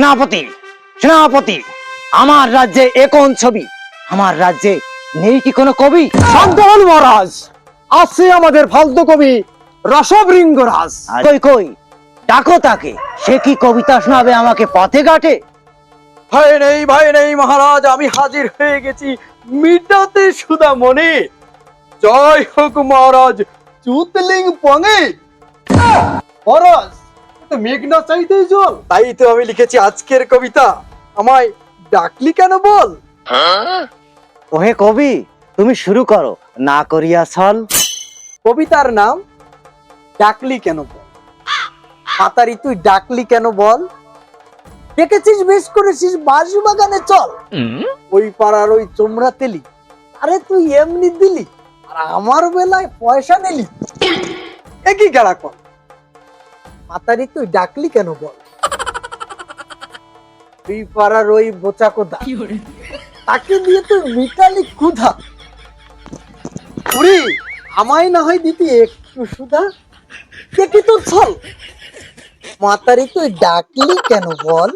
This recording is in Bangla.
সেনাপতি সেনাপতি আমার রাজ্যে এখন ছবি? আমার রাজ্যে নেই কি কোনো কবি? শান্ত হন মহারাজ আছে আমাদের ফালতু কবি রসবৃঙ্গরাজ কই কই? ডাকো তাকে সে কি কবিতা শোনাবে আমাকে পথে ঘাটে? ভয় নেই ভয় নেই মহারাজ আমি হাজির হয়ে গেছি মিটাতে সুদা মনে। জয় হোক মহারাজ চুতলিং পঙে। মহারাজ তো মেঘনা চাইতেই জল। তাই তো আমি লিখেছি আজকের কবিতা। আমায় ডাকলি কেন বল? ওহে কবি তুমি শুরু করো না করিয়া ছল। কবিতার নাম ডাকলি কেন বল? মাতারি তুই ডাকলি কেন বল? দেখেছিস বেশ করেছিস বাঁশ বাগানে চল। ওই পাড়ার ওই চোমরা তেলি। আরে তুই এমনি দিলি আর আমার বেলায় পয়সা নিলি। একই গেলা কর? মাতারি তুই ডাকলি কেন বল? তুই পাড়ার ওই বোচা কোদা তাকে দিয়ে তুই মিটালি কুধা ওরে আমায় না হয় দিতি একটু সুধা? দেখি তোর ছল মাতারি তুই ডাকলি কেন বল?